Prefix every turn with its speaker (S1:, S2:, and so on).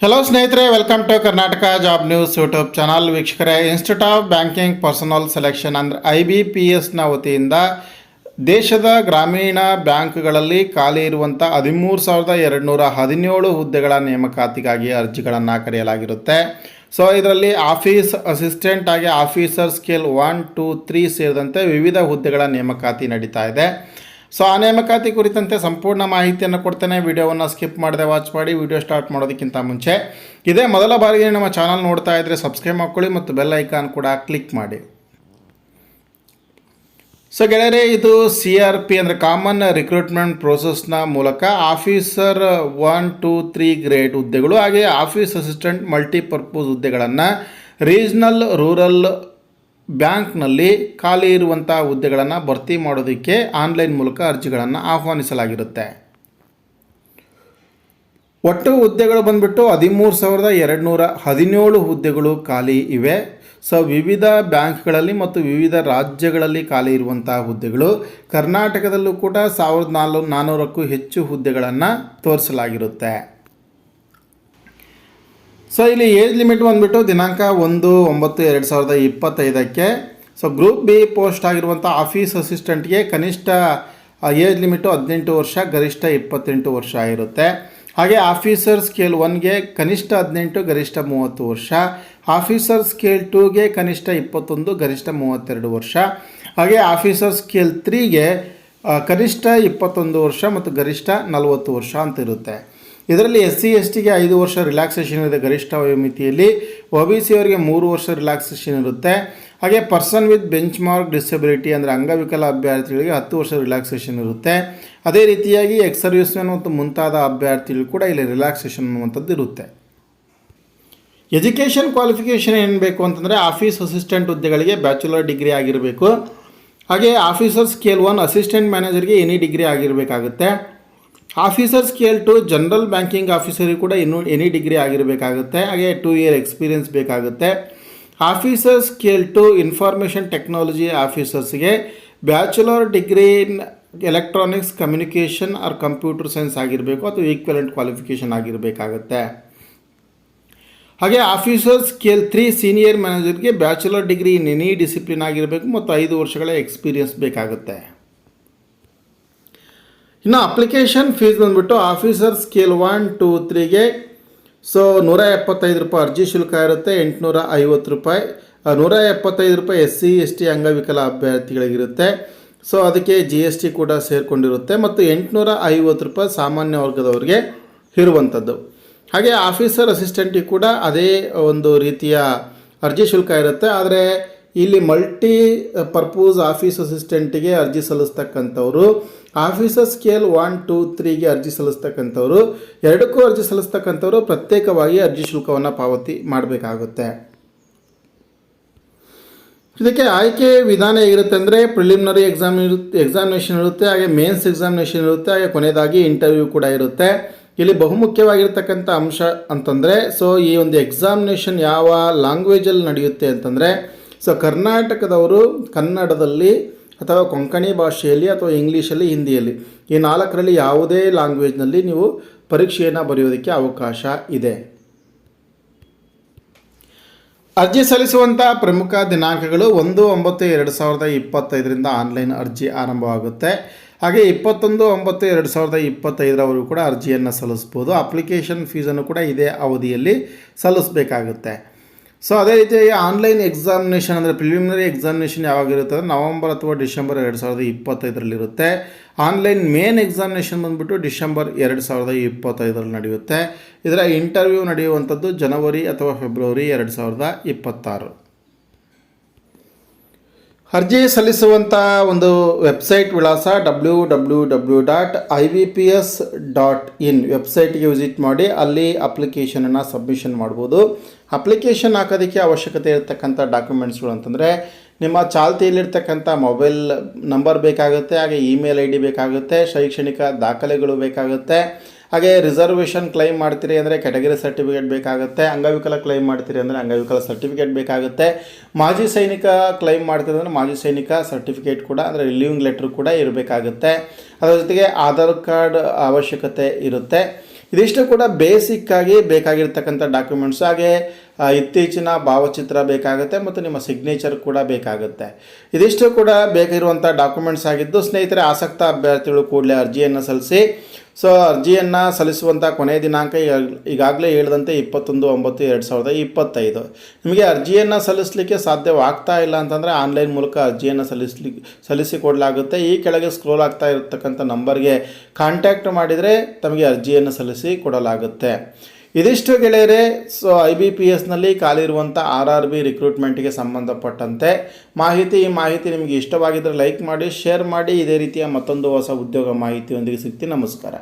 S1: Hello ಸ್ನೇಹಿತರೆ welcome to Karnataka job news YouTube channel ವೀಕ್ಷಕರೇ institute of banking personnel selection ಅಂದರೆ I B P ಎಸ್ನ ವತಿಯಿಂದ ದೇಶದ ಗ್ರಾಮೀಣ ಬ್ಯಾಂಕ್ಗಳಲ್ಲಿ ಖಾಲಿ ಇರುವಂಥ ಹದಿಮೂರು ಸಾವಿರದ ಎರಡುನೂರ ಹದಿನೇಳು ಹುದ್ದೆಗಳ ನೇಮಕಾತಿಗಾಗಿ ಅರ್ಜಿಗಳನ್ನು ಕರೆಯಲಾಗಿರುತ್ತೆ. ಸೊ ಇದರಲ್ಲಿ ಆಫೀಸ್ ಅಸಿಸ್ಟೆಂಟ್ ಆಗಿ officer scale one two three ಸೇರಿದಂತೆ ವಿವಿಧ ಹುದ್ದೆಗಳ ನೇಮಕಾತಿ ನಡೀತಾ ಇದೆ. ಸೊ ಆ ನೇಮಕಾತಿ ಕುರಿತಂತೆ ಸಂಪೂರ್ಣ ಮಾಹಿತಿಯನ್ನು ಕೊಡ್ತೇನೆ. ವಿಡಿಯೋವನ್ನು ಸ್ಕಿಪ್ ಮಾಡದೆ ವಾಚ್ ಮಾಡಿ. ವಿಡಿಯೋ ಸ್ಟಾರ್ಟ್ ಮಾಡೋದಕ್ಕಿಂತ ಮುಂಚೆ ಇದೇ ಮೊದಲ ಬಾರಿಗೆ ನಮ್ಮ ಚಾನಲ್ ನೋಡ್ತಾ ಇದ್ದರೆ ಸಬ್ಸ್ಕ್ರೈಬ್ ಮಾಡ್ಕೊಳ್ಳಿ ಮತ್ತು ಬೆಲ್ ಐಕಾನ್ ಕೂಡ ಕ್ಲಿಕ್ ಮಾಡಿ. ಸೊ ಗೆಳೆಯರೆ, ಇದು ಸಿ ಆರ್ ಪಿ ಅಂದರೆ ಕಾಮನ್ ರಿಕ್ರೂಟ್ಮೆಂಟ್ ಪ್ರೋಸೆಸ್ನ ಮೂಲಕ officer one, two, three grade ಹುದ್ದೆಗಳು ಹಾಗೆ ಆಫೀಸ್ ಅಸಿಸ್ಟೆಂಟ್ ಮಲ್ಟಿಪರ್ಪೋಸ್ ಹುದ್ದೆಗಳನ್ನು ರೀಜ್ನಲ್, ರೂರಲ್ ಬ್ಯಾಂಕ್ನಲ್ಲಿ ಖಾಲಿ ಇರುವಂಥ ಹುದ್ದೆಗಳನ್ನು ಭರ್ತಿ ಮಾಡೋದಕ್ಕೆ ಆನ್ಲೈನ್ ಮೂಲಕ ಅರ್ಜಿಗಳನ್ನು ಆಹ್ವಾನಿಸಲಾಗಿರುತ್ತೆ. ಒಟ್ಟು ಹುದ್ದೆಗಳು ಬಂದ್ಬಿಟ್ಟು ಹದಿಮೂರು ಸಾವಿರದ ಎರಡುನೂರ ಹದಿನೇಳು ಹುದ್ದೆಗಳು ಖಾಲಿ ಇವೆ. ಸೊ, ವಿವಿಧ ಬ್ಯಾಂಕ್ಗಳಲ್ಲಿ ಮತ್ತು ವಿವಿಧ ರಾಜ್ಯಗಳಲ್ಲಿ ಖಾಲಿ ಇರುವಂತಹ ಹುದ್ದೆಗಳು ಕರ್ನಾಟಕದಲ್ಲೂ ಕೂಡ ಸಾವಿರದ ನಾಲ್ಕು ನಾನ್ನೂರಕ್ಕೂ ಹೆಚ್ಚು ಹುದ್ದೆಗಳನ್ನು ತೋರಿಸಲಾಗಿರುತ್ತೆ. ಸೊ ಇಲ್ಲಿ ಏಜ್ ಲಿಮಿಟ್ ಬಂದುಬಿಟ್ಟು ದಿನಾಂಕ ಒಂದು, ಒಂಬತ್ತು, ಎರಡು ಸಾವಿರದ ಇಪ್ಪತ್ತೈದಕ್ಕೆ. ಸೊ ಗ್ರೂಪ್ ಬಿ ಪೋಸ್ಟ್ ಆಗಿರುವಂಥ ಆಫೀಸ್ ಅಸಿಸ್ಟೆಂಟ್ಗೆ ಕನಿಷ್ಠ ಏಜ್ ಲಿಮಿಟು ಹದಿನೆಂಟು ವರ್ಷ, ಗರಿಷ್ಠ ಇಪ್ಪತ್ತೆಂಟು ವರ್ಷ ಇರುತ್ತೆ. ಹಾಗೆ ಆಫೀಸರ್ ಸ್ಕೇಲ್ ಒನ್ಗೆ ಕನಿಷ್ಠ ಹದಿನೆಂಟು, ಗರಿಷ್ಠ ಮೂವತ್ತು ವರ್ಷ. ಆಫೀಸರ್ ಸ್ಕೇಲ್ ಟೂಗೆ ಕನಿಷ್ಠ ಇಪ್ಪತ್ತೊಂದು, ಗರಿಷ್ಠ ಮೂವತ್ತೆರಡು ವರ್ಷ. ಹಾಗೆ ಆಫೀಸರ್ ಸ್ಕೇಲ್ ತ್ರೀಗೆ ಕನಿಷ್ಠ ಇಪ್ಪತ್ತೊಂದು ವರ್ಷ ಮತ್ತು ಗರಿಷ್ಠ ನಲವತ್ತು ವರ್ಷ ಅಂತ ಇರುತ್ತೆ ಇದರಲ್ಲಿ ಎಸ್ ಸಿ ಎಸ್ ಟಿಗೆ ಐದು ವರ್ಷ ರಿಲ್ಯಾಕ್ಸೇಷನ್ ಇದೆ ಗರಿಷ್ಠ ವಯೋಮಿತಿಯಲ್ಲಿ ಒ ಬಿ ಸಿ ಅವರಿಗೆ ಮೂರು ವರ್ಷ ರಿಲ್ಯಾಕ್ಸೇಷನ್ ಇರುತ್ತೆ. ಹಾಗೆ person with bench mark disability ಅಂದರೆ ಅಂಗವಿಕಲ ಅಭ್ಯರ್ಥಿಗಳಿಗೆ ಹತ್ತು ವರ್ಷ ರಿಲ್ಯಾಕ್ಸೇಷನ್ ಇರುತ್ತೆ. ಅದೇ ರೀತಿಯಾಗಿ ಎಕ್ಸ್ ಮತ್ತು ಮುಂತಾದ ಅಭ್ಯರ್ಥಿಗಳು ಕೂಡ ಇಲ್ಲಿ ರಿಲ್ಯಾಕ್ಸೇಷನ್ ಅನ್ನುವಂಥದ್ದು ಇರುತ್ತೆ. ಎಜುಕೇಷನ್ ಕ್ವಾಲಿಫಿಕೇಷನ್ ಏನು ಬೇಕು ಅಂತಂದರೆ ಆಫೀಸ್ ಅಸಿಸ್ಟೆಂಟ್ ಹುದ್ದೆಗಳಿಗೆ ಬ್ಯಾಚುಲರ್ ಡಿಗ್ರಿ ಆಗಿರಬೇಕು. ಹಾಗೆ ಆಫೀಸರ್ ಸ್ಕೇಲ್ ಒನ್ ಅಸಿಸ್ಟೆಂಟ್ ಮ್ಯಾನೇಜರ್ಗೆ any degree ಆಗಿರಬೇಕಾಗುತ್ತೆ. Officer scale two general banking ಆಫೀಸರಿಗೆ ಕೂಡ ಇನ್ನು ಎನಿ ಡಿಗ್ರಿ ಆಗಿರಬೇಕಾಗುತ್ತೆ. ಹಾಗೆ ಟೂ ಇಯರ್ ಎಕ್ಸ್ಪೀರಿಯನ್ಸ್ ಬೇಕಾಗುತ್ತೆ. Officer scale two information technology ಆಫೀಸರ್ಸ್ಗೆ bachelor degree in electronics communication or computer science ಆಗಿರಬೇಕು ಅಥವಾ ಈಕ್ವಲೆಂಟ್ ಕ್ವಾಲಿಫಿಕೇಷನ್ ಆಗಿರಬೇಕಾಗುತ್ತೆ. ಹಾಗೆ officer scale three senior ಮ್ಯಾನೇಜರ್ಗೆ bachelor degree in any discipline ಆಗಿರಬೇಕು ಮತ್ತು ಐದು ವರ್ಷಗಳ ಎಕ್ಸ್ಪೀರಿಯನ್ಸ್ ಬೇಕಾಗುತ್ತೆ. ಇನ್ನು ಅಪ್ಲಿಕೇಶನ್ ಫೀಸ್ ಬಂದುಬಿಟ್ಟು ಆಫೀಸರ್ ಸ್ಕೇಲ್ ಒನ್ ಟೂ ತ್ರೀಗೆ ಸೊ ನೂರ ಎಪ್ಪತ್ತೈದು ರೂಪಾಯಿ ಅರ್ಜಿ ಶುಲ್ಕ ಇರುತ್ತೆ, ಎಂಟುನೂರ ಐವತ್ತು ರೂಪಾಯಿ. ನೂರ ಎಪ್ಪತ್ತೈದು ರೂಪಾಯಿ ಎಸ್ ಸಿ, ಎಸ್ ಟಿ, ಅಂಗವಿಕಲ ಅಭ್ಯರ್ಥಿಗಳಿಗಿರುತ್ತೆ. ಸೊ ಅದಕ್ಕೆ ಜಿ ಎಸ್ ಟಿ ಕೂಡ ಸೇರಿಕೊಂಡಿರುತ್ತೆ ಮತ್ತು ಎಂಟುನೂರ ಐವತ್ತು ರೂಪಾಯಿ ಸಾಮಾನ್ಯ ವರ್ಗದವ್ರಿಗೆ ಇರುವಂಥದ್ದು. ಹಾಗೆ ಆಫೀಸರ್ ಅಸಿಸ್ಟೆಂಟಿಗೆ ಕೂಡ ಅದೇ ಒಂದು ರೀತಿಯ ಅರ್ಜಿ ಶುಲ್ಕ ಇರುತ್ತೆ. ಆದರೆ ಇಲ್ಲಿ ಮಲ್ಟಿ ಪರ್ಪೋಸ್ ಆಫೀಸ್ ಅಸಿಸ್ಟೆಂಟಿಗೆ ಅರ್ಜಿ ಸಲ್ಲಿಸ್ತಕ್ಕಂಥವ್ರು. ಆಫೀಸರ್ ಸ್ಕೇಲ್ ಒನ್ ಟೂ ತ್ರೀಗೆ ಅರ್ಜಿ ಸಲ್ಲಿಸ್ತಕ್ಕಂಥವ್ರು. ಎರಡಕ್ಕೂ ಅರ್ಜಿ ಸಲ್ಲಿಸ್ತಕ್ಕಂಥವ್ರು ಪ್ರತ್ಯೇಕವಾಗಿ ಅರ್ಜಿ ಶುಲ್ಕವನ್ನು ಪಾವತಿ ಮಾಡಬೇಕಾಗುತ್ತೆ. ಇದಕ್ಕೆ ಆಯ್ಕೆ ವಿಧಾನ ಹೇಗಿರುತ್ತೆ ಅಂದರೆ ಪ್ರಿಲಿಮಿನರಿ ಎಕ್ಸಾಮ್ ಇರುತ್ತೆ ಎಕ್ಸಾಮಿನೇಷನ್ ಇರುತ್ತೆ, ಹಾಗೆ ಮೇನ್ಸ್ ಎಕ್ಸಾಮಿನೇಷನ್ ಇರುತ್ತೆ, ಹಾಗೆ ಕೊನೆಯದಾಗಿ ಇಂಟರ್ವ್ಯೂ ಕೂಡ ಇರುತ್ತೆ. ಇಲ್ಲಿ ಬಹುಮುಖ್ಯವಾಗಿರ್ತಕ್ಕಂಥ ಅಂಶ ಅಂತಂದರೆ ಸೊ ಈ ಒಂದು ಎಕ್ಸಾಮಿನೇಷನ್ ಯಾವ ಲ್ಯಾಂಗ್ವೇಜಲ್ಲಿ ನಡೆಯುತ್ತೆ ಅಂತಂದರೆ ಸೊ ಕರ್ನಾಟಕದವರು ಕನ್ನಡದಲ್ಲಿ ಅಥವಾ ಕೊಂಕಣಿ ಭಾಷೆಯಲ್ಲಿ ಅಥವಾ ಇಂಗ್ಲೀಷಲ್ಲಿ ಹಿಂದಿಯಲ್ಲಿ. ಈ ನಾಲ್ಕರಲ್ಲಿ ಯಾವುದೇ ಲ್ಯಾಂಗ್ವೇಜ್ನಲ್ಲಿ ನೀವು ಪರೀಕ್ಷೆಯನ್ನು ಬರೆಯೋದಕ್ಕೆ ಅವಕಾಶ ಇದೆ. ಅರ್ಜಿ ಸಲ್ಲಿಸುವಂಥ ಪ್ರಮುಖ ದಿನಾಂಕಗಳು ಒಂದು, ಒಂಬತ್ತು, ಎರಡು ಸಾವಿರದ ಇಪ್ಪತ್ತೈದರಿಂದ ಆನ್ಲೈನ್ ಅರ್ಜಿ ಆರಂಭವಾಗುತ್ತೆ. ಹಾಗೆ ಇಪ್ಪತ್ತೊಂದು, ಒಂಬತ್ತು, ಎರಡು ಸಾವಿರದ ಇಪ್ಪತ್ತೈದರವರೆಗೂ ಕೂಡ ಅರ್ಜಿಯನ್ನು ಸಲ್ಲಿಸ್ಬೋದು. ಅಪ್ಲಿಕೇಶನ್ ಫೀಸನ್ನು ಕೂಡ ಇದೇ ಅವಧಿಯಲ್ಲಿ ಸಲ್ಲಿಸಬೇಕಾಗುತ್ತೆ. ಸೊ ಅದೇ ರೀತಿಯಾಗಿ ಆನ್ಲೈನ್ ಎಕ್ಸಾಮಿನೇಷನ್ ಅಂದರೆ ಪ್ರಿಲಿಮಿನರಿ ಎಕ್ಸಾಮಿನೇಷನ್ ಯಾವಾಗಿರುತ್ತೆ? ಅಂದರೆ ನವಂಬರ್ ಅಥವಾ ಡಿಸೆಂಬರ್ ಎರಡು ಸಾವಿರದ ಇಪ್ಪತ್ತೈದರಲ್ಲಿರುತ್ತೆ. ಆನ್ಲೈನ್ ಮೇನ್ ಎಕ್ಸಾಮಿನೇಷನ್ ಬಂದುಬಿಟ್ಟು ಡಿಸೆಂಬರ್ ಎರಡು ಸಾವಿರದ ಇಪ್ಪತ್ತೈದರಲ್ಲಿ ನಡೆಯುತ್ತೆ. ಇದರ ಇಂಟರ್ವ್ಯೂ ನಡೆಯುವಂಥದ್ದು ಜನವರಿ ಅಥವಾ ಫೆಬ್ರವರಿ ಎರಡು ಸಾವಿರದ ಇಪ್ಪತ್ತಾರು. ಅರ್ಜಿ ಸಲ್ಲಿಸುವಂಥ ಒಂದು ವೆಬ್ಸೈಟ್ ವಿಳಾಸ W W W dot I V P S dot in ವೆಬ್ಸೈಟ್ಗೆ ವಿಸಿಟ್ ಮಾಡಿ, ಅಲ್ಲಿ ಅಪ್ಲಿಕೇಶನನ್ನು ಸಬ್ಮಿಷನ್ ಮಾಡ್ಬೋದು. ಅಪ್ಲಿಕೇಶನ್ ಹಾಕೋದಕ್ಕೆ ಅವಶ್ಯಕತೆ ಇರತಕ್ಕಂಥ ಡಾಕ್ಯುಮೆಂಟ್ಸ್ಗಳು ಅಂತಂದರೆ, ನಿಮ್ಮ ಚಾಲ್ತಿಯಲ್ಲಿರ್ತಕ್ಕಂಥ ಮೊಬೈಲ್ ನಂಬರ್ ಬೇಕಾಗುತ್ತೆ, ಹಾಗೆ ಇಮೇಲ್ ಐ ಡಿ ಬೇಕಾಗುತ್ತೆ, ಶೈಕ್ಷಣಿಕ ದಾಖಲೆಗಳು ಬೇಕಾಗುತ್ತೆ. ಹಾಗೆ ರಿಸರ್ವೇಷನ್ ಕ್ಲೈಮ್ ಮಾಡ್ತೀರಿ ಅಂದರೆ ಕೆಟಗರಿ ಸರ್ಟಿಫಿಕೇಟ್ ಬೇಕಾಗುತ್ತೆ, ಅಂಗವಿಕಲ ಕ್ಲೈಮ್ ಮಾಡ್ತೀರಿ ಅಂದರೆ ಅಂಗವಿಕಲ ಸರ್ಟಿಫಿಕೇಟ್ ಬೇಕಾಗುತ್ತೆ. ಮಾಜಿ ಸೈನಿಕ ಕ್ಲೈಮ್ ಮಾಡ್ತೀರಿ ಅಂದರೆ ಮಾಜಿ ಸೈನಿಕ ಸರ್ಟಿಫಿಕೇಟ್ ಕೂಡ, ಅಂದರೆ ರಿಲೀವಿಂಗ್ ಲೆಟ್ರ್ ಕೂಡ ಇರಬೇಕಾಗುತ್ತೆ. ಅದರ ಜೊತೆಗೆ ಆಧಾರ್ ಕಾರ್ಡ್ ಅವಶ್ಯಕತೆ ಇರುತ್ತೆ. ಇದಿಷ್ಟು ಕೂಡ ಬೇಸಿಕ್ಕಾಗಿ ಬೇಕಾಗಿರ್ತಕ್ಕಂಥ ಡಾಕ್ಯುಮೆಂಟ್ಸ್ ಹಾಗೆ ಇತ್ತೀಚಿನ ಭಾವಚಿತ್ರ ಬೇಕಾಗುತ್ತೆ ಮತ್ತು ನಿಮ್ಮ ಸಿಗ್ನೇಚರ್ ಕೂಡ ಬೇಕಾಗುತ್ತೆ. ಇದಿಷ್ಟು ಕೂಡ ಬೇಕಿರುವಂಥ ಡಾಕ್ಯುಮೆಂಟ್ಸ್ ಆಗಿದ್ದು ಸ್ನೇಹಿತರೆ, ಆಸಕ್ತ ಅಭ್ಯರ್ಥಿಗಳು ಕೂಡಲೇ ಅರ್ಜಿಯನ್ನು ಸಲ್ಲಿಸಿ. ಸೊ ಅರ್ಜಿಯನ್ನು ಸಲ್ಲಿಸುವಂಥ ಕೊನೆಯ ದಿನಾಂಕ ಈಗಾಗ್- ಈಗಾಗಲೇ ಹೇಳಿದಂತೆ ಇಪ್ಪತ್ತೊಂದು, ಒಂಬತ್ತು, ಎರಡು ಸಾವಿರದ ಇಪ್ಪತ್ತೈದು. ನಿಮಗೆ ಅರ್ಜಿಯನ್ನು ಸಲ್ಲಿಸಲಿಕ್ಕೆ ಸಾಧ್ಯವಾಗ್ತಾ ಇಲ್ಲ ಅಂತಂದರೆ ಆನ್ಲೈನ್ ಮೂಲಕ ಅರ್ಜಿಯನ್ನು ಸಲ್ಲಿಸಲಿ ಸಲ್ಲಿಸಿ ಕೊಡಲಾಗುತ್ತೆ ಈ ಕೆಳಗೆ ಸ್ಕ್ರೋಲ್ ಆಗ್ತಾ ಇರತಕ್ಕಂಥ ನಂಬರ್ಗೆ ಕಾಂಟ್ಯಾಕ್ಟ್ ಮಾಡಿದರೆ ತಮಗೆ ಅರ್ಜಿಯನ್ನು ಸಲ್ಲಿಸಿ ಕೊಡಲಾಗುತ್ತೆ. ಇದಿಷ್ಟು ಗೆಳೆಯರೆ, ಸೊ ಐ ಬಿ ಪಿ ಎಸ್ನಲ್ಲಿ ಖಾಲಿ ಇರುವಂಥ ಆರ್ ಆರ್ ಬಿ ರಿಕ್ರೂಟ್ಮೆಂಟ್ಗೆ ಸಂಬಂಧಪಟ್ಟಂತೆ ಮಾಹಿತಿ, ಈ ಮಾಹಿತಿ ನಿಮಗೆ ಇಷ್ಟವಾಗಿದ್ದರೆ ಲೈಕ್ ಮಾಡಿ ಶೇರ್ ಮಾಡಿ, ಇದೇ ರೀತಿಯ ಮತ್ತೊಂದು ಹೊಸ ಉದ್ಯೋಗ ಮಾಹಿತಿಯೊಂದಿಗೆ ಸಿಗ್ತೀನಿ. ನಮಸ್ಕಾರ.